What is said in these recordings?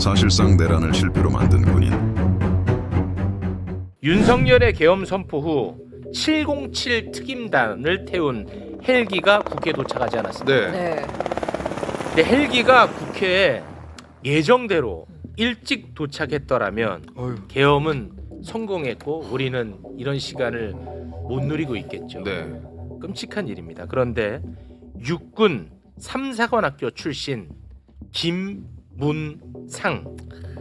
사실상 내란을 실패로 만든 군인 윤석열의 계엄 선포 후 707 특임단을 태운 헬기가 국회에 도착하지 않았습니다. 네. 네. 근데 헬기가 국회에 예정대로 일찍 도착했더라면 어휴. 계엄은 성공했고 우리는 이런 시간을 못 누리고 있겠죠. 네. 끔찍한 일입니다. 그런데 육군 삼사관학교 출신 김 문상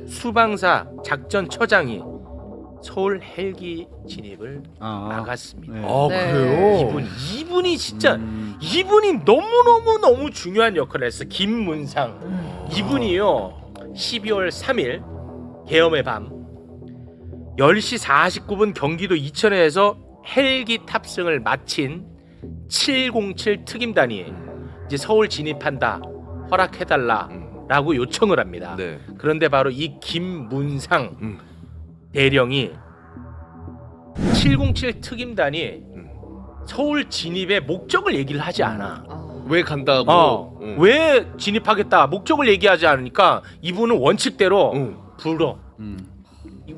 수방사 작전처장이 서울 헬기 진입을 막았습니다. 아 네. 그래요? 이분 이분이 진짜 음. 이분이 너무 너무 너무 중요한 역할을 했어. 김문상 음. 이분이요 12월 3일 계엄의 밤 10시 49분 경기도 이천에서 헬기 탑승을 마친 707 특임단이 이제 서울 진입한다 허락해달라 라고 요청을 합니다. 네. 그런데 바로 이 김문상 음. 대령이 707 특임단이 음. 서울 진입의 목적을 얘기를 하지 않아. 아. 왜 간다고? 어, 응. 왜 진입하겠다 목적을 얘기하지 않으니까 이분은 원칙대로 응. 불어. 음.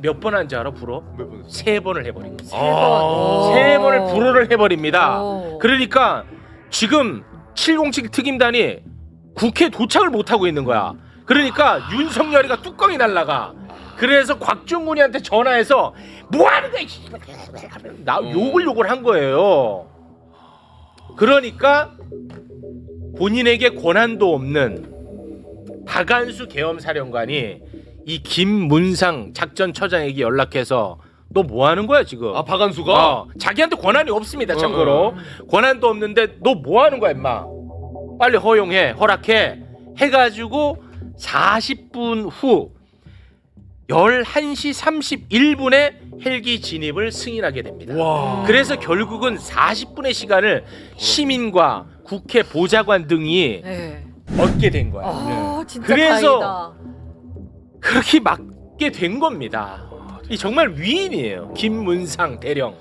몇 번 한지 알아? 불어? 몇 번? 세 번을 해버린. 세 번. 세 번을 불어를 해버립니다. 오. 그러니까 지금 707 특임단이 국회 도착을 못 하고 있는 거야. 그러니까 윤석열이가 뚜껑이 날라가. 그래서 곽중근이한테 전화해서 뭐 하는 거야? 이 씨발. 나 욕을 욕을 한 거예요. 그러니까 본인에게 권한도 없는 박안수 계엄 사령관이 이 김문상 작전처장에게 연락해서 너 뭐 하는 거야 지금? 아 박한수가? 어, 자기한테 권한이 없습니다. 참고로 어, 권한도 없는데 너 뭐 하는 거야, 임마? 빨리 허용해, 허락해. 해가지고 40분 후 11시 31분에 헬기 진입을 승인하게 됩니다. 와. 그래서 결국은 40분의 시간을 시민과 국회 보좌관 등이 네. 얻게 된 거야. 아, 진짜 그래서- 다행이다. 그렇게 막게 된 겁니다. 이 정말 위인이에요. 김문상 대령.